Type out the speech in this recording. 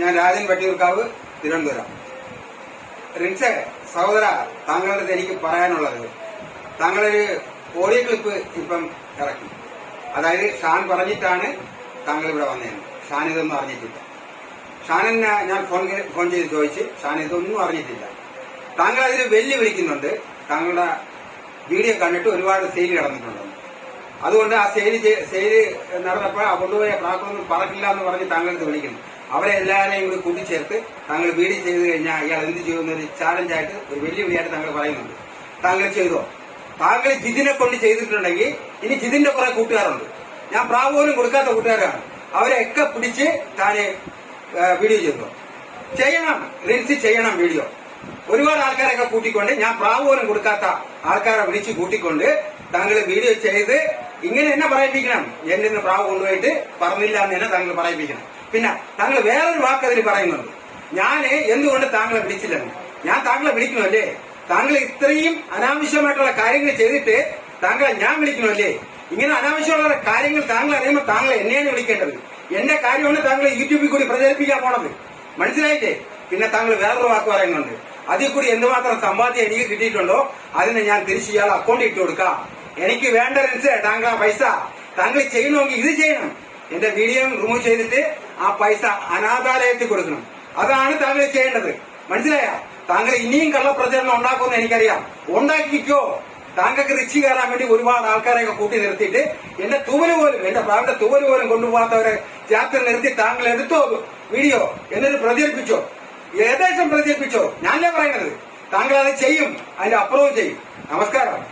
ഞാൻ രാജൻ വട്ടിയൂർക്കാവ് തിരുവനന്തപുരം. റിൻസെ സഹോദര താങ്കളുടെ എനിക്ക് പറയാനുള്ളത്. താങ്കളൊരു ഓഡിയോ ക്ലിപ്പ് ഇപ്പം ഇറക്കി. അതായത് ഷാൻ പറഞ്ഞിട്ടാണ് താങ്കൾ ഇവിടെ വന്നത് ഷാൻ ഇതൊന്നും അറിഞ്ഞിട്ടില്ല. ഷാനെന്നെ ഞാൻ ഫോൺ ഫോൺ ചെയ്ത് ചോദിച്ച് ഷാൻ ഇതൊന്നും അറിഞ്ഞിട്ടില്ല. താങ്കൾ അതിന് വെല്ലുവിളിക്കുന്നുണ്ട്. താങ്കളുടെ വീഡിയോ കണ്ടിട്ട് ഒരുപാട് സെയിൽ കിടന്നിട്ടുണ്ട് അതുകൊണ്ട് ആ സെയിൽ സെയിൽ നടന്നപ്പോൾ ആ കൊണ്ടുപോയ പ്രാക്കൊന്നും പറക്കില്ല എന്ന് പറഞ്ഞ് താങ്കളടുത്ത് വിളിക്കുന്നു. അവരെ എല്ലാവരെയും കൂടി കൂട്ടിച്ചേർത്ത് താങ്കൾ വീഡിയോ ചെയ്ത് കഴിഞ്ഞാൽ ഇയാൾ എന്ത് ചെയ്യുമെന്നൊരു ചാലഞ്ചായിട്ട് ഒരു വെല്ലുവിളിയായിട്ട് താങ്കൾ പറയുന്നുണ്ട്. താങ്കൾ ചെയ്തോ? താങ്കൾ ജിതിനെ കൊണ്ട് ചെയ്തിട്ടുണ്ടെങ്കിൽ ഇനി ജിതിന്റെ കുറെ കൂട്ടുകാരുണ്ട്. ഞാൻ പ്രാവ് പോലും കൊടുക്കാത്ത കൂട്ടുകാരാണ്. അവരെയൊക്കെ പിടിച്ച് താന് വീഡിയോ ചെയ്തോ? ചെയ്യണം. റിൻസി ചെയ്യണം വീഡിയോ ഒരുപാട് ആൾക്കാരൊക്കെ കൂട്ടിക്കൊണ്ട് ഞാൻ പ്രാവ് പോലും കൊടുക്കാത്ത ആൾക്കാരെ വിളിച്ച് കൂട്ടിക്കൊണ്ട് താങ്കൾ വീഡിയോ ചെയ്ത് ഇങ്ങനെ എന്നെ പറയിപ്പിക്കണം. എന്നെ പ്രാവ് കൊണ്ടുപോയിട്ട് പറഞ്ഞില്ല എന്ന് തന്നെ താങ്കൾ പറയിപ്പിക്കണം. പിന്നെ താങ്കൾ വേറൊരു വാക്ക് അതിന് പറയുന്നുണ്ട്. ഞാൻ എന്തുകൊണ്ട് താങ്കളെ വിളിച്ചില്ലെന്ന്. ഞാൻ താങ്കളെ വിളിക്കണമല്ലേ താങ്കൾ ഇത്രയും അനാവശ്യമായിട്ടുള്ള കാര്യങ്ങൾ ചെയ്തിട്ട് താങ്കളെ ഞാൻ വിളിക്കണമല്ലേ ഇങ്ങനെ അനാവശ്യമുള്ള കാര്യങ്ങൾ താങ്കൾ അറിയുമ്പോൾ താങ്കൾ എന്നെയാണ് വിളിക്കേണ്ടത്. എന്റെ കാര്യമാണ് താങ്കൾ യൂട്യൂബിൽ കൂടി പ്രചരിപ്പിക്കാൻ പോണത്. മനസ്സിലായില്ലേ? പിന്നെ താങ്കൾ വേറൊരു വാക്ക് പറയുന്നുണ്ട്. അതിൽ കൂടി എന്തുമാത്രം സമ്പാദ്യം എനിക്ക് കിട്ടിയിട്ടുണ്ടോ അതിന് ഞാൻ തിരിച്ച് ഇയാൾ അക്കൗണ്ട് ഇട്ട് കൊടുക്കാം. എനിക്ക് വേണ്ട റെൻസ് താങ്കൾ പൈസ. താങ്കൾ ചെയ്യണമെങ്കിൽ ഇത് ചെയ്യണം. എന്റെ വീഡിയോ റിമൂവ് ചെയ്തിട്ട് ആ പൈസ അനാഥാലയത്തിൽ കൊടുക്കണം. അതാണ് താങ്കൾ ചെയ്യേണ്ടത്. മനസ്സിലായ? താങ്കൾ ഇനിയും കള്ളപ്രചരണം ഉണ്ടാക്കുമെന്ന് എനിക്കറിയാം. ഉണ്ടാക്കിക്കോ. താങ്കൾക്ക് റിച്ച് കയറാൻ വേണ്ടി ഒരുപാട് ആൾക്കാരെയൊക്കെ കൂട്ടി നിർത്തിയിട്ട് എന്റെ തൂവൽ പോലും എന്റെ പ്രാവിന്റെ തൂവൽ പോലും കൊണ്ടുപോകാത്തവരെ ചേർത്ത് നിർത്തി താങ്കൾ എടുത്തോ? വീഡിയോ എന്നിട്ട് പ്രചരിപ്പിച്ചോ? ഏകദേശം പ്രചരിപ്പിച്ചോ? ഞാനല്ലേ പറയുന്നത്? താങ്കൾ അത് ചെയ്യും. അതിന്റെ അപ്പുറവും ചെയ്യും. നമസ്കാരം.